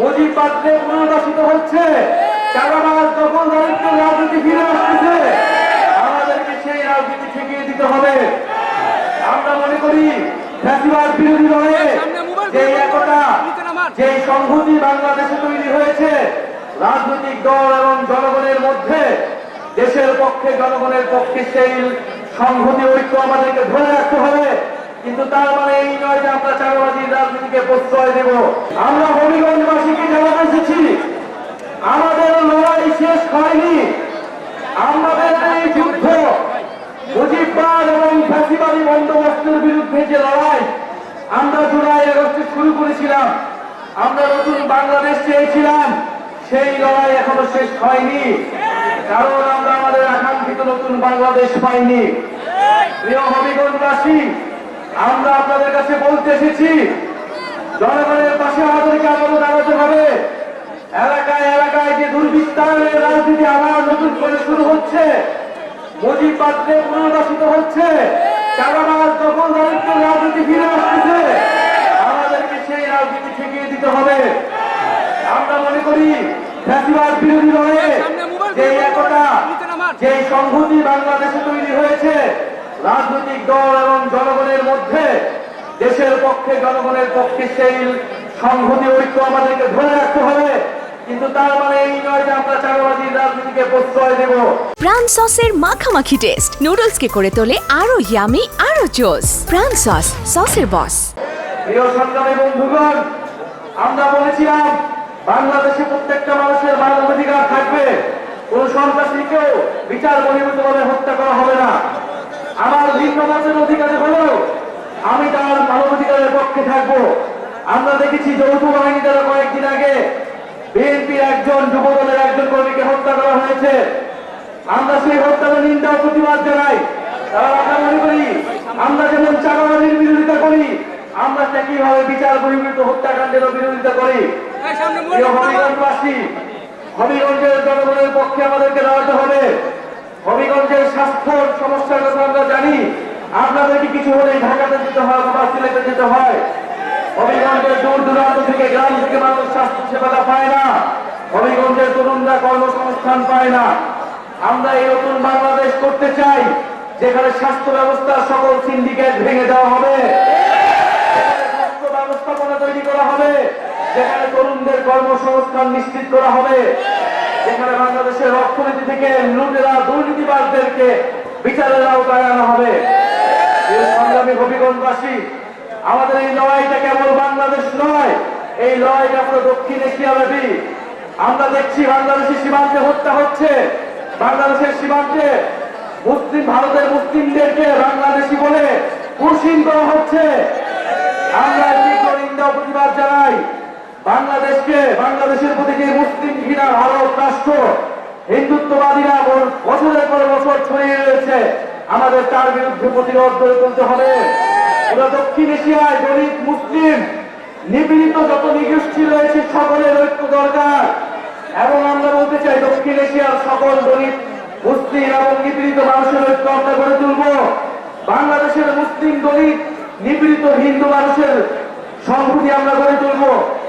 মুজিববাদকে পুনর্বাসিত হচ্ছে। চাঁদাবাজ দখলদারিত্ব রাজনীতি ফিরে আসতেছে, আমাদেরকে সেই রাজনীতি ঠেকিয়ে দিতে হবে। আমরা মনে করি ফ্যাসিবাদ বিরোধী লড়াইয়ে যে একতা, যে সংহতি বাংলাদেশে তৈরি হয়েছে, রাজনৈতিক দল এবং জনগণের মধ্যে, দেশের পক্ষে, জনগণের পক্ষে সেই সংহতি ঐক্য আমাদেরকে ধরে রাখতে হবে। কিন্তু তার মানে এই নয় যে আমরা চাঁদাবাজির রাজনীতিকে প্রশ্রয় দেব। আমরা হবিগঞ্জবাসীকে জানাতে এসেছি, আমাদের লড়াই শেষ হয়নি। আমাদের এই যুদ্ধ, মুজিববাদ এবং ফ্যাসিবাদী বন্দোবস্তের বিরুদ্ধে যে লড়াই, আমরা জুলাই আগস্টে শুরু করেছিলাম। আমরা নতুন বাংলাদেশ চেয়েছিলাম, সেই লড়াই এখনও শেষ হয়নি। কারণ আমরা আমাদের আকাঙ্ক্ষিত নতুন বাংলাদেশ পাইনি। প্রিয় হবিগঞ্জবাসী আমরা আপনাদের কাছে বলতে এসেছি, জনগণের পাশে আমাদেরকে আবারও দাঁড়াতে হবে এলাকায় এলাকায় যে দুর্বৃত্তায়নের রাজনীতি আবার নতুন করে শুরু হচ্ছে মুজিববাদকে পুনর্বাসিত হচ্ছে, চাঁদাবাজ দখলদারিত্ব রাজনীতি ফিরে আসতেছে। আমাদেরকে সেই রাজনীতি ঠেকিয়ে দিতে হবে। আমরা মনে করি, ফ্যাসিবাদ বিরোধী লড়াইয়ে যে একতা, যে সংহতি বাংলাদেশে তৈরি হয়েছে, রাজনৈতিক দল এবং দেশের পক্ষে জনগণের পক্ষে সেই সংহতি ঐক্য আমাদেরকে ধরে রাখতে হবে। কিন্তু তার মানে এই নয় যে আমরা চাঁদাবাজির রাজনীতিকে প্রশ্রয় দেব। প্রাণ সসের মাখামাখি টেস্ট। করে তোলে আরও ইয়ামি আরও জোস প্রাণ সস সসের বস প্রিয় সংগ্রামী বন্ধুগণ আমরা বলেছিলাম বাংলাদেশে প্রত্যেকটা মানুষের মানবাধিকার থাকবে। কোন সন্ত্রাসীকেও বিচার বহির্ভূত ভাবে হত্যা করা হবে না। পক্ষে থাকব। আমরা দেখেছি যৌথ বাহিনী দ্বারা কয়েকদিন আগে বিএনপির একজন, যুবদলের একজন কর্মীকে হত্যা করা হয়েছে। আমরা সেই হত্যার নিন্দা প্রতিবাদ জানাই। আমরা মনে করি। আমরা যেমন চাঁদাবাজির বিরোধিতা করি, আমরা একইভাবে বিচার বহির্ভূত হত্যাকাণ্ডেরও বিরোধিতা করি। হবিগঞ্জবাসী, হবিগঞ্জের জনগণের পক্ষে আমাদেরকে দাঁড়াতে হবে হবিগঞ্জের স্বাস্থ্য সমস্যার কথা আমরা জানি আপনাদেরকে কিছু হলেই ঢাকাতে যেতে হয়, অথবা সিলেটে যেতে হয়। হবিগঞ্জের দূর দূরান্ত থেকে গ্রাম থেকে মানুষ স্বাস্থ্য সেবাটা পায় না। হবিগঞ্জের তরুণরা কর্মসংস্থান পায় না। আমরা এই নতুন বাংলাদেশ করতে চাই, যেখানে স্বাস্থ্য ব্যবস্থার সকল সিন্ডিকেট ভেঙে দেওয়া হবে। ব্যবস্থাপনা তৈরি করা হবে। যেখানে তরুণদের কর্মসংস্থান নিশ্চিত করা হবে। যেখানে বাংলাদেশের অর্থনীতি থেকে লুটেরা দুর্নীতিবাদদেরকে বিচারের আওতায় আনা হবে। আমাদের এই লড়াইটা কেবল বাংলাদেশ নয়, এই লড়াইটা পুরো দক্ষিণ এশিয়া ব্যাপী। আমরা দেখছি বাংলাদেশের সীমান্তে হত্যা হচ্ছে, বাংলাদেশের সীমান্তে মুসলিম, ভারতের মুসলিমদেরকে বাংলাদেশি বলে কুশিন করা হচ্ছে। আমরা নিন্দা প্রতিবাদ জানাই, বাংলাদেশকে, বাংলাদেশের প্রতি যে মুসলিম ঘৃণা, ভারত, রাষ্ট্র, হিন্দুত্ববাদীরা বছরের পর বছর ছড়িয়ে রয়েছে আমাদের তার বিরুদ্ধে প্রতিরোধ গড়ে তুলতে হবে। পুরো দক্ষিণ এশিয়ায় দলিত মুসলিম, নিপীড়িত যত নিগোষ্ঠী রয়েছে, সকলের ঐক্য দরকার। এবং আমরা বলতে চাই, দক্ষিণ এশিয়ার সকল দলিত মুসলিম এবং নিপীড়িত মানুষের ঐক্য আমরা গড়ে তুলব। বাংলাদেশের মুসলিম দলিত নিপীড়িত, হিন্দু মানুষের সংহতি আমরা গড়ে তুলব।